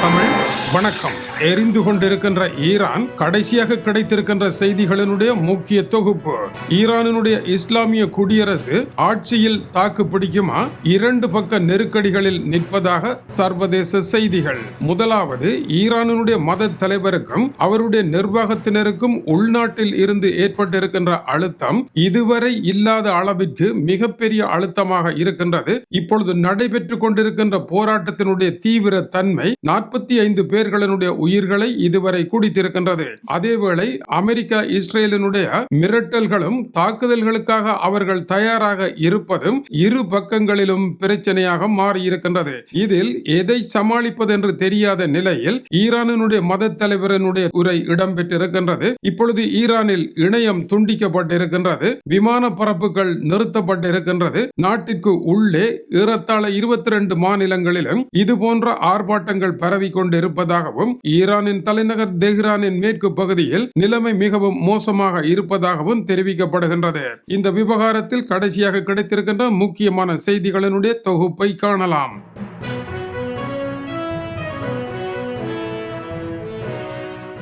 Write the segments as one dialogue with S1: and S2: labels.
S1: 开门 வணக்கம். எரிந்து கொண்டிருக்கின்ற ஈரான் கடைசியாக கிடைத்திருக்கின்ற செய்திகளினுடைய முக்கிய தொகுப்பு. ஈரானினுடைய இஸ்லாமிய குடியரசு ஆட்சியில் தாக்கு பிடிக்குமா? இரண்டு பக்க நெருக்கடிகளில் நிற்பதாக சர்வதேச செய்திகள். முதலாவது ஈரானினுடைய மத தலைவருக்கும் அவருடைய நிர்வாகத்தினருக்கும் உள்நாட்டில் இருந்து ஏற்பட்டிருக்கின்ற அழுத்தம் இதுவரை இல்லாத அளவிற்கு மிகப்பெரிய அழுத்தமாக இருக்கின்றது. இப்பொழுது நடைபெற்றுக் கொண்டிருக்கின்ற போராட்டத்தினுடைய தீவிர தன்மை நாற்பத்தி ஐந்து பேர்களினுடைய உயிர்களை இதுவரை குடித்திருக்கின்றது. அதேவேளை அமெரிக்கா இஸ்ரேலினுடைய மிரட்டல்களும் தாக்குதல்களுக்காக அவர்கள் தயாராக இருப்பதும் இரு பக்கங்களிலும் பிரச்சனையாக மாறியிருக்கின்றது. இதில் எதை சமாளிப்பது என்று தெரியாத நிலையில் ஈரானினுடைய மத தலைவரனுடைய உரை இடம்பெற்றிருக்கின்றது. இப்பொழுது ஈரானில் இணையம் துண்டிக்கப்பட்டிருக்கின்றது. விமான பரப்புகள் நிறுத்தப்பட்டிருக்கின்றது. நாட்டிற்கு உள்ளே ஏறத்தாழ இருபத்தி ரெண்டு மாநிலங்களிலும் இது போன்ற ஆர்ப்பாட்டங்கள் பரவி கொண்டிருப்பது கொண்டிருப்பதாகவும் ஈரானின் தலைநகர் தெஹ்ரானின் மேற்கு பகுதியில் நிலைமை மிகவும் மோசமாக இருப்பதாகவும் தெரிவிக்கப்படுகின்றது. இந்த விவகாரத்தில் கடைசியாக கிடைத்திருக்கின்ற முக்கியமான செய்திகளினுடைய தொகுப்பை காணலாம்.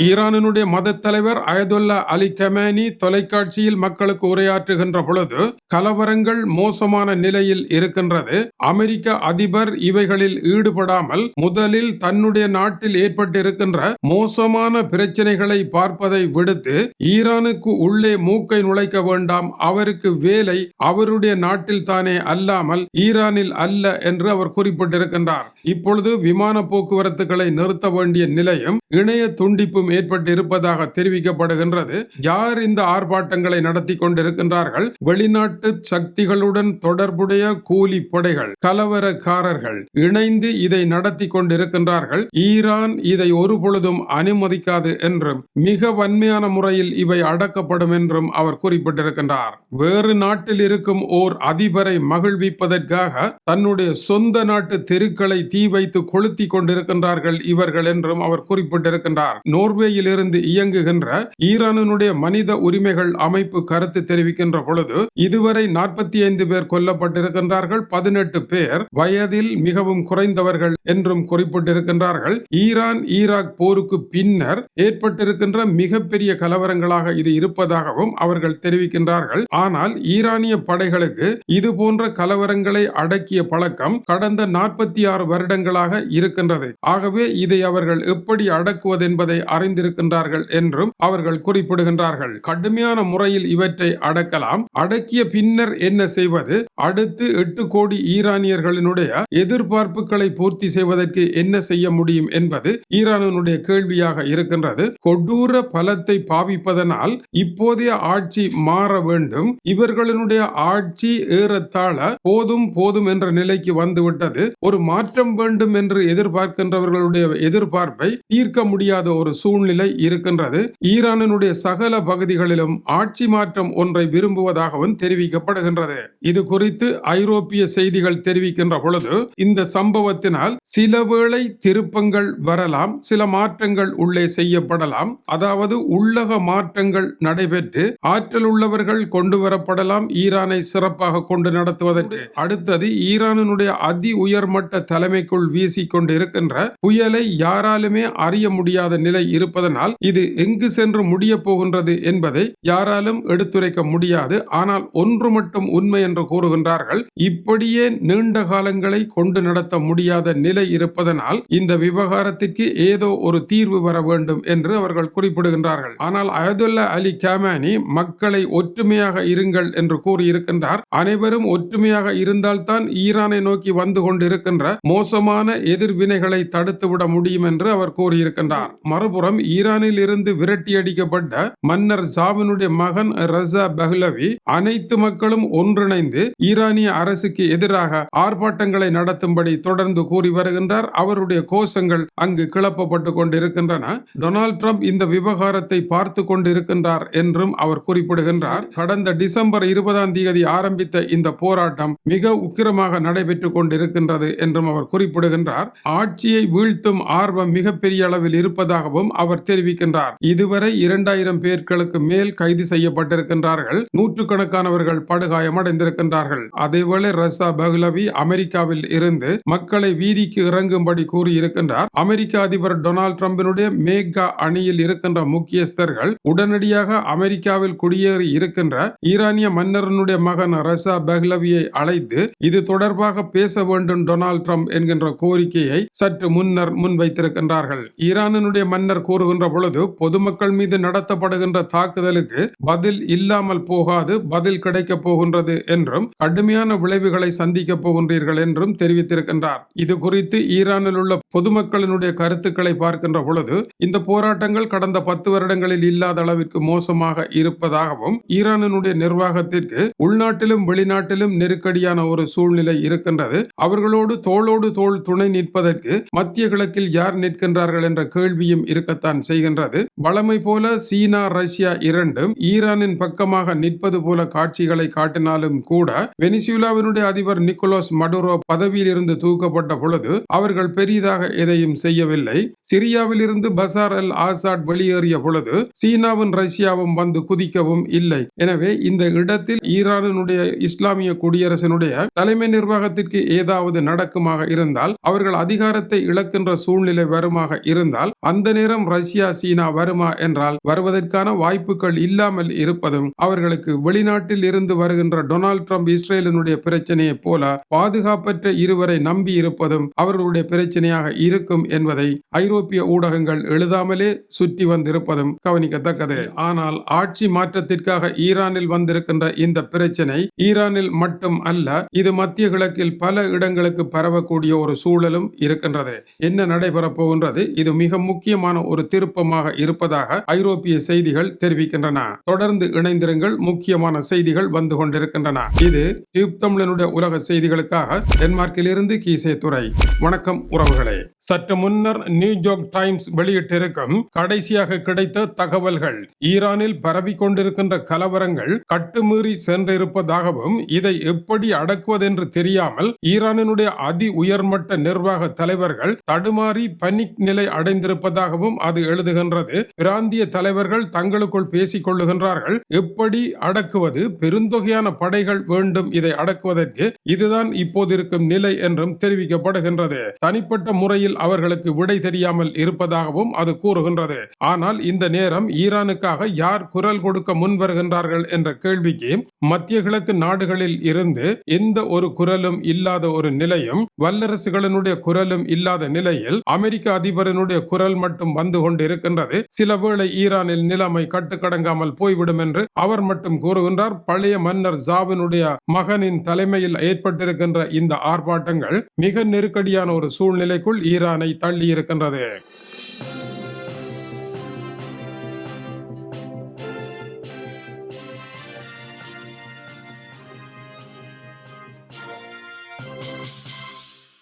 S1: ஈரானினுடைய மத தலைவர் அயதுல்லா அலி கமேனி தொலைக்காட்சியில் மக்களுக்கு உரையாற்றுகின்ற பொழுது கலவரங்கள் மோசமான நிலையில் இருக்கின்றது. அமெரிக்க அதிபர் இவைகளில் ஈடுபடாமல் முதலில் தன்னுடைய நாட்டில் ஏற்பட்டிருக்கின்ற மோசமான பிரச்சனைகளை பார்ப்பதை விடுத்து ஈரானுக்கு உள்ளே மூக்கை நுழைக்க வேண்டாம். அவருக்கு வேலை அவருடைய நாட்டில் தானே அல்லாமல் ஈரானில் அல்ல என்று அவர் குறிப்பிட்டிருக்கின்றார். இப்பொழுது விமான போக்குவரத்துகளை நிறுத்த வேண்டிய நிலையும் இணைய துண்டிப்பு ஏற்பட்டு இருப்பதாக தெரிவிக்கப்படுகின்றது. யார் இந்த ஆர்ப்பாட்டங்களை நடத்தி கொண்டிருக்கின்றார்கள்? வெளிநாட்டு சக்திகளுடன் தொடர்புடைய கூலி படைகள் கலவரக்காரர்கள் இணைந்து இதை நடத்தி கொண்டிருக்கின்றார்கள். ஈரான் இதை ஒருபொழுதும் அனுமதிக்காது என்றும் மிக வன்மையான முறையில் இவை அடக்கப்படும் என்றும் அவர் குறிப்பிட்டிருக்கின்றார். வேறு நாட்டில் இருக்கும் ஓர் அதிபரை மகிழ்விப்பதற்காக தன்னுடைய சொந்த நாட்டு தெருக்களை தீ வைத்து கொளுத்தி கொண்டிருக்கின்றார்கள் இவர்கள் என்றும் அவர் குறிப்பிட்டிருக்கின்றார். நோர் நோர்வேயிலிருந்து இயங்குகின்ற ஈரானினுடைய மனித உரிமைகள் அமைப்பு கருத்து தெரிவிக்கின்ற பொழுது இதுவரை நாற்பத்தி ஐந்து பேர் கொல்லப்பட்டிருக்கின்றார்கள் பதினெட்டு பேர் வயதில் மிகவும் குறைந்தவர்கள் என்றும் குறிப்பிட்டிருக்கின்றார்கள். ஈரான் ஈராக் போருக்கு பின்னர் ஏற்பட்டிருக்கின்ற மிகப்பெரிய கலவரங்களாக இது இருப்பதாகவும் அவர்கள் தெரிவிக்கின்றார்கள். ஆனால் ஈரானிய படைகளுக்கு இது போன்ற கலவரங்களை அடக்கிய பழக்கம் கடந்த நாற்பத்தி ஆறு வருடங்களாக இருக்கின்றது. ஆகவே இதை அவர்கள் எப்படி அடக்குவது என்பதை அறிந்திருக்கின்றார்கள் என்றும் அவர்கள் குறிப்பிடுகின்றார்கள். கடுமையான முறையில் இவற்றை அடக்கலாம். அடக்கிய பின்னர் என்ன செய்வது? அடுத்து எட்டு கோடி ஈரானியர்களினுடைய எதிர்பார்ப்புகளை பூர்த்தி செய்வதற்கு என்ன செய்ய முடியும் என்பது ஈரானுடைய கேள்வியாக இருக்கின்றது. கொடூர பலத்தை பாவிப்பதனால் இப்போதைய ஆட்சி மாற வேண்டும். இவர்களினுடைய ஆட்சி ஏறத்தாழ போதும் போதும் என்ற நிலைக்கு வந்துவிட்டது. ஒரு மாற்றம் வேண்டும் என்று எதிர்பார்க்கின்றவர்களுடைய எதிர்பார்ப்பை தீர்க்க முடியாத ஒரு சூழ்நிலை இருக்கின்றது. ஈரானினுடைய சகல பகுதிகளிலும் ஆட்சி மாற்றம் ஒன்றை விரும்புவதாகவும் தெரிவிக்கப்படுகின்றது. இது குறித்து ஐரோப்பிய செய்திகள் தெரிவிக்கின்ற பொழுது இந்த சம்பவத்தினால் சில வேளை திருப்பங்கள் வரலாம் சில மாற்றங்கள் உள்ளே செய்யப்படலாம். அதாவது உள்ளக மாற்றங்கள் நடைபெற்று ஆற்றல் உள்ளவர்கள் கொண்டு வரப்படலாம் ஈரானை சிறப்பாக கொண்டு நடத்துவதற்கு. அடுத்தது ஈரானினுடைய அதி உயர்மட்ட தலைமைக்குள் வீசிக்கொண்டு இருக்கின்ற புயலை யாராலுமே அறிய முடியாத நிலை இரு இருப்பதனால் இது எங்கு சென்று முடிய போகின்றது என்பதை யாராலும் எடுத்துரைக்க முடியாது. ஆனால் ஒன்று மட்டும் உண்மை என்று கூறுகின்றார்கள். இப்படியே நீண்ட காலங்களை கொண்டு நடத்த முடியாத நிலை இருப்பதனால் இந்த விவகாரத்திற்கு ஏதோ ஒரு தீர்வு வர வேண்டும் என்று அவர்கள் குறிப்பிடுகின்றார்கள். ஆனால் அயதுல்லா அலி கேமானி மக்களை ஒற்றுமையாக இருங்கள் என்று கூறியிருக்கின்றார். அனைவரும் ஒற்றுமையாக இருந்தால்தான் ஈரானை நோக்கி வந்து கொண்டிருக்கின்ற மோசமான எதிர்வினைகளை தடுத்துவிட முடியும் என்று அவர் கூறியிருக்கின்றார். மறுபுறம் மூலம் ஈரானில் இருந்து விரட்டியடிக்கப்பட்ட மன்னர் ஜாவினுடைய மகன் ரசா பஹ்லவி அனைத்து மக்களும் ஒன்றிணைந்து ஈரானிய அரசுக்கு எதிராக ஆர்ப்பாட்டங்களை நடத்தும்படி தொடர்ந்து கூறி வருகின்றார். அவருடைய கோஷங்கள் அங்கு கிளப்பப்பட்டு கொண்டிருக்கின்றன. டொனால்ட் ட்ரம்ப் இந்த விவகாரத்தை பார்த்து கொண்டிருக்கின்றார் என்றும் அவர் குறிப்பிடுகின்றார். கடந்த டிசம்பர் இருபதாம் தேதி ஆரம்பித்த இந்த போராட்டம் மிக உக்கிரமாக நடைபெற்றுக் கொண்டிருக்கின்றது என்றும் அவர் குறிப்பிடுகின்றார். ஆட்சியை வீழ்த்தும் ஆர்வம் மிகப்பெரிய அளவில் இருப்பதாகவும் அவர் தெரிவிக்கின்றார். இதுவரை இரண்டாயிரம் பேர்களுக்கு மேல் கைது செய்யப்பட்டிருக்கின்றார்கள். நூற்றுக்கணக்கானவர்கள் படுகாயமடைந்திருக்கின்றார்கள். அதேவேளை ரசா பஹ்லவி அமெரிக்காவில் இருந்து மக்களை வீதிக்கு இறங்கும்படி கூறியிருக்கின்றார். அமெரிக்க அதிபர் டொனால்டு டிரம்பினுடைய மேகா அணியில் இருக்கின்ற முக்கியஸ்தர்கள் உடனடியாக அமெரிக்காவில் குடியேறி இருக்கின்ற ஈரானிய மன்னரனுடைய மகன் ரசா பஹ்லவியை அழைத்து இது தொடர்பாக பேச வேண்டும் டொனால்டு ட்ரம்ப் என்கின்ற கோரிக்கையை சற்று முன்னர் முன்வைத்திருக்கின்றார்கள். ஈரானினுடைய மன்னர் கூறுகின்ற பொழுது பொதுமக்கள் மீது நடத்தப்படுகின்ற தாக்குதலுக்கு பதில் இல்லாமல் போகாது பதில் கிடைக்கப் போகின்றது என்றும் கடுமையான விளைவுகளை சந்திக்கப் போகின்றீர்கள் என்றும் தெரிவித்திருக்கின்றார். இது குறித்து ஈரானில் உள்ள பொதுமக்களினுடைய கருத்துக்களை பார்க்கின்ற பொழுது இந்த போராட்டங்கள் கடந்த பத்து வருடங்களில் இல்லாத அளவிற்கு மோசமாக இருப்பதாகவும் ஈரானினுடைய நிர்வாகத்திற்கு உள்நாட்டிலும் வெளிநாட்டிலும் நெருக்கடியான ஒரு சூழ்நிலை இருக்கின்றது. அவர்களோடு தோளோடு தோள் துணை நிற்பதற்கு மத்திய கிழக்கில் யார் நிற்கின்றார்கள் என்ற கேள்வியும் இருக்க காட்டத்தான் செய்கின்றது. வளமை போல சீனா ரஷ்யா இரண்டும் ஈரானின் பக்கமாக நிற்பது போல காட்சிகளை காட்டினாலும் கூட வெனிசுலாவினுடைய அதிபர் நிக்கோலஸ் மடுரோ பதவியில் இருந்து தூக்கப்பட்ட பொழுது அவர்கள் பெரிதாக எதையும் செய்யவில்லை. சிரியாவில் இருந்து பசார் அல் ஆசாட் வெளியேறிய பொழுது சீனாவும் ரஷ்யாவும் வந்து குதிக்கவும் இல்லை. எனவே இந்த இடத்தில் ஈரானினுடைய இஸ்லாமிய குடியரசினுடைய தலைமை நிர்வாகத்திற்கு ஏதாவது நடக்குமாக இருந்தால் அவர்கள் அதிகாரத்தை இழக்கின்ற சூழ்நிலை வருமாக இருந்தால் அந்த நேரம் ரஷ்யா சீனா வருமா என்றால் வருவதற்கான வாய்ப்புகள் இல்லாமல் இருப்பதும் அவர்களுக்கு வெளிநாட்டில் இருந்து வருகின்ற டொனால்ட் ட்ரம்ப் இஸ்ரேலினுடைய பிரச்சனையை போல பாதுகாப்பற்ற இருவரை நம்பி இருப்பதும் அவர்களுடைய பிரச்சனையாக இருக்கும் என்பதை ஐரோப்பிய ஊடகங்கள் எழுதாமலே சுற்றி வந்திருப்பதும் கவனிக்கத்தக்கது. ஆனால் ஆட்சி மாற்றத்திற்காக ஈரானில் வந்திருக்கின்ற இந்த பிரச்சனை ஈரானில் மட்டும் அல்ல இது மத்திய கிழக்கில் பல இடங்களுக்கு பரவக்கூடிய ஒரு சூழலும் இருக்கின்றது. என்ன நடைபெறப் போகின்றது? இது மிக முக்கியமான ஒரு திருப்பமாக இருப்பதாக ஐரோப்பிய செய்திகள் தெரிவிக்கின்றன. தொடர்ந்து இணைந்திருங்கள். முக்கியமான செய்திகள் வந்து கொண்டிருக்கின்றன. இது டியூப் தமிழனுடைய உலக செய்திகளுக்காக டென்மார்க்கில் இருந்து கீசே துறை வணக்கம் உறவுகளே. சற்று முன்னர் நியூயார்க் டைம்ஸ் வெளியிட்டிருக்கும் கடைசியாக கிடைத்த தகவல்கள் ஈரானில் பரவி கொண்டிருக்கின்ற கலவரங்கள் கட்டுமீறி சென்றிருப்பதாகவும் இதை எப்படி அடக்குவதென்று தெரியாமல் ஈரானினுடைய அதி உயர்மட்ட நிர்வாக தலைவர்கள் தடுமாறி பனிக் நிலை அடைந்திருப்பதாகவும் அது எழுதுகின்றது. பிராந்திய தலைவர்கள் தங்களுக்குள் பேசிக் கொள்ளுகின்றார்கள் எப்படி அடக்குவது? பெருந்தொகையான படைகள் வேண்டும் இதை அடக்குவதற்கு இதுதான் இப்போது இருக்கும் நிலை என்றும் தெரிவிக்கப்படுகின்றது. தனிப்பட்ட முறையில் அவர்களுக்கு விடை தெரியாமல் இருப்பதாகவும் அது கூறுகின்றது. ஆனால் இந்த நேரம் ஈரானுக்காக யார் குரல் கொடுக்க முன் வருகின்றார்கள் என்ற கேள்விக்கு மத்திய கிழக்கு நாடுகளில் இருந்து எந்த ஒரு குரலும் இல்லாத ஒரு நிலையும் வல்லரசுகளினுடைய குரலும் இல்லாத நிலையில் அமெரிக்க அதிபரனுடைய குரல் மட்டும் வந்து கொண்டிருக்கின்றது. சில வேளை ஈரானில் நிலைமை கட்டுக்கடங்காமல் போய்விடும் என்று அவர் மட்டும் கூறுகின்றார். பழைய மன்னர் ஜாவினுடைய மகனின் தலைமையில் ஏற்பட்டிருக்கின்ற இந்த ஆர்ப்பாட்டங்கள் மிக நெருக்கடியான ஒரு சூழ்நிலைக்குள் ஈரானை தள்ளி இருக்கின்றது